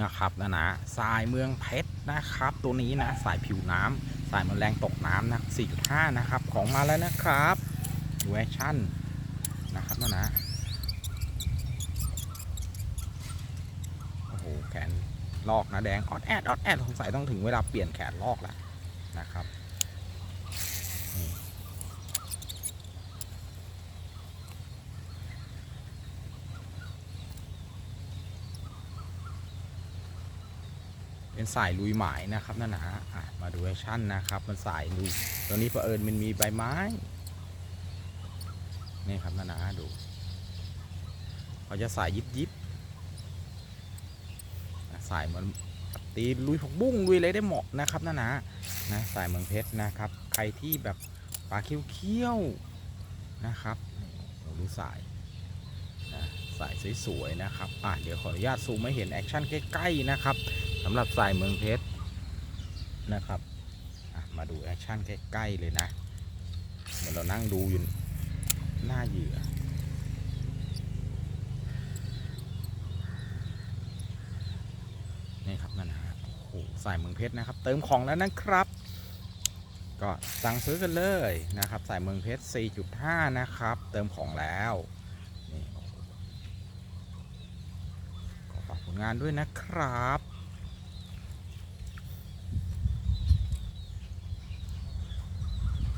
นะครับนะนะสายเมืองเพชรนะครับ ตัวนี้นะสายผิวน้ำสายแมลงตกน้ำนะ4.5 นะครับ ของมาแล้วนะครับดูแอคชั่นนะครับนะนะโอ้โหแขนลอกนะแดงออดแอดออดแอดสงสัยต้องถึงเวลาเปลี่ยนแขนลอกแล้วนะครับนี่ เป็นสายลุยหมายนะครับนั่นนะอะมาดูแอคชั่นนะครับ มันสายลุยตัวนี้เผอิญมันมีใบไม้นี่ครับนั่นนะดูเขาจะสายยิบยิบสายเหมือนตีลุยผักบุ้งลุยอะไรได้เหมาะนะครับนั่นนะนะสายเมืองเพชรนะครับ ใครที่แบบปลาเคี้ยวๆนะครับดูสายนะสายสวยๆนะครับ อะ เดี๋ยวขออนุญาตซูมให้เห็นแอคชั่นใกล้ๆนะครับ สำหรับสายเมืองเพชรนะครับมาดูแอคชั่นใกล้ๆเลยนะเหมือนเรานั่งดูอยู่หน้าเหยื่อนี่ครับนั่นนะฮะโอ้โหสายเมืองเพชรนะครับ เติมของแล้วนะครับ ก็สั่งซื้อกันเลยนะครับ สายเมืองเพชร 4.5 นะครับ เติมของแล้วนี่ขอฝากผลงานด้วยนะครับ